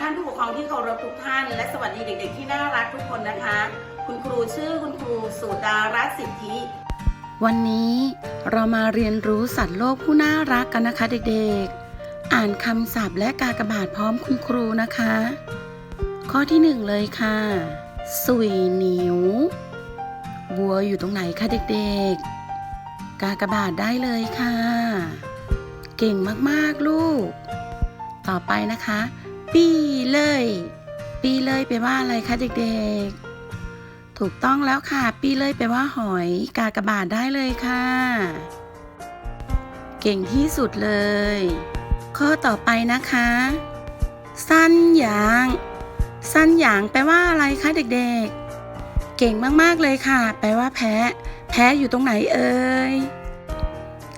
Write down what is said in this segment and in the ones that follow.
ท่านผู้ปกครองที่เคารพทุกท่าน และสวัสดีเด็ก ๆ ที่น่ารักทุกคนนะคะ คุณครูชื่อคุณครูสุดารัตน์สิทธิ วันนี้เรามาเรียนรู้สัตว์โลกผู้น่ารักกันนะคะเด็กๆ อ่านคำศัพท์และกากบาทพร้อมคุณครูนะคะ ข้อที่หนึ่งเลยค่ะ สุยหนิววัวอยู่ตรงไหนคะเด็กๆ กากบาทได้เลยค่ะ เก่งมากๆลูก ต่อไปนะคะ ปีเลย ปีเลยแปลว่าอะไรคะเด็กๆ ถูกต้องแล้วค่ะ ปีเลยแปลว่าหอยกากระบาทได้เลยค่ะ เก่งที่สุดเลย ข้อต่อไปนะคะ สั้นหยาง สั้นหยางแปลว่าอะไรคะเด็กๆ เก่งมากๆเลยค่ะ แปลว่าแพ้ แพ้อยู่ตรงไหนเอ่ย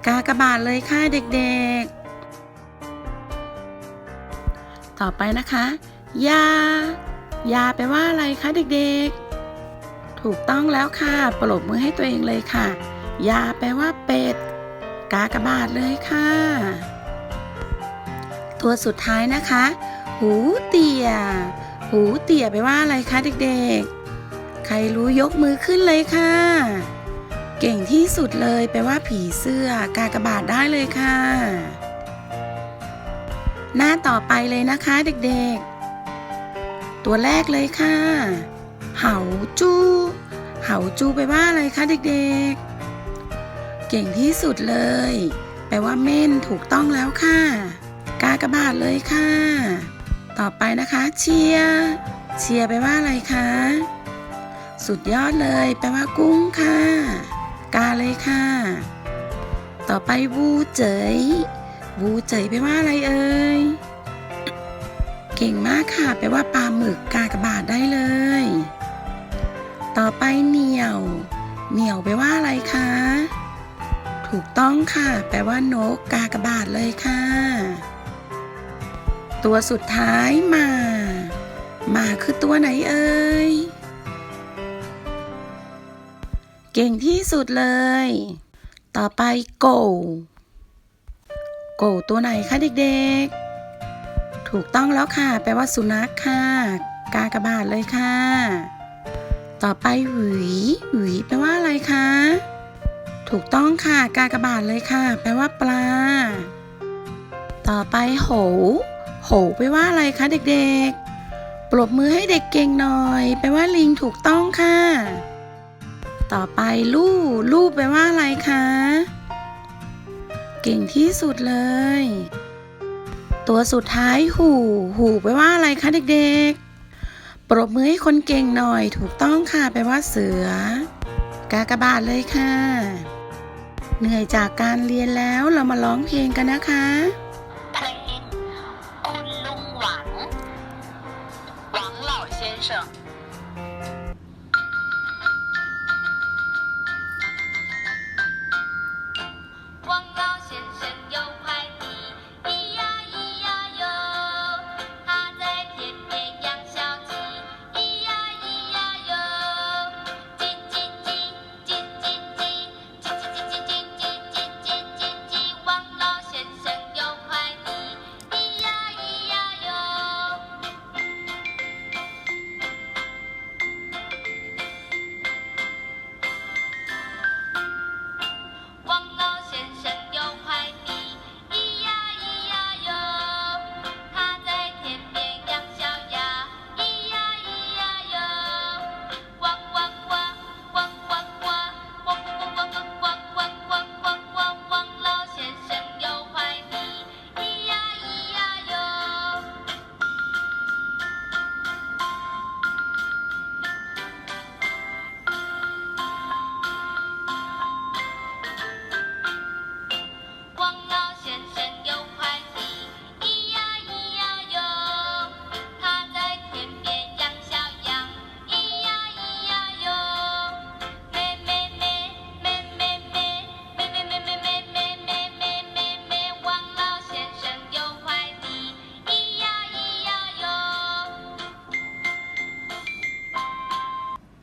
กากระบาทเลยค่ะเด็กๆ ต่อไปนะคะ ยา ยาแปลว่าอะไรคะเด็กๆ ถูกต้องแล้วค่ะปรบมือให้ตัวเองเลยค่ะ ยาแปลว่าเป็ด กากระบาทเลยค่ะ ตัวสุดท้ายนะคะ หูเตี่ย หูเตี่ยแปลว่าอะไรคะเด็กๆ ใครรู้ยกมือขึ้นเลยค่ะ เก่งที่สุดเลยแปลว่าผีเสื้อกากระบาทได้เลยค่ะ หน้าต่อไปเลยนะคะเด็กๆ ตัวแรกเลยค่ะ เหาจูเหาจูแปว่าอะไรคะเด็กๆ เก่งที่สุดเลย แปลว่าเม่นถูกต้องแล้วค่ะ กากระบาทเลยค่ะ ต่อไปนะคะเชียเชียร์แปว่าอะไรคะ สุดยอดเลย แปลว่ากุ้งค่ะ กาเลยค่ะ ต่อไปวูเจ๋ยวูเจ๋ยแปว่าอะไรเอ่ย ค่ะแปลว่าปลาหมึกกากบาทได้เลย ต่อไปเหนียว เหนียวแปลว่าอะไรคะ ถูกต้องค่ะ แปลว่านกกากบาทเลยค่ะ ตัวสุดท้ายหมาหมาคือตัวไหนเอ่ย เก่งที่สุดเลย ต่อไปโก โกตัวไหนคะเด็กๆ ถูกต้องแล้วค่ะ แปลว่าสุนัขค่ะ กากบาทเลยค่ะ ต่อไปหวีหวีแปลว่าอะไรคะ ถูกต้องค่ะ กากบาทเลยค่ะ แปลว่าปลา ต่อไปโหโหแปลว่าอะไรคะเด็กๆ ปรบมือให้เด็กเก่งหน่อย แปลว่าลิงถูกต้องค่ะ ต่อไปลู่ลู่แปลว่าอะไรคะ เก่งที่สุดเลย ตัวสุดท้ายหูหูไปว่าอะไรคะเด็กๆ ปรบมือให้คนเก่งหน่อยถูกต้องค่ะไปว่าเสือ กากระบาดเลยค่ะ เหนื่อยจากการเรียนแล้วเรามาร้องเพลงกันนะคะ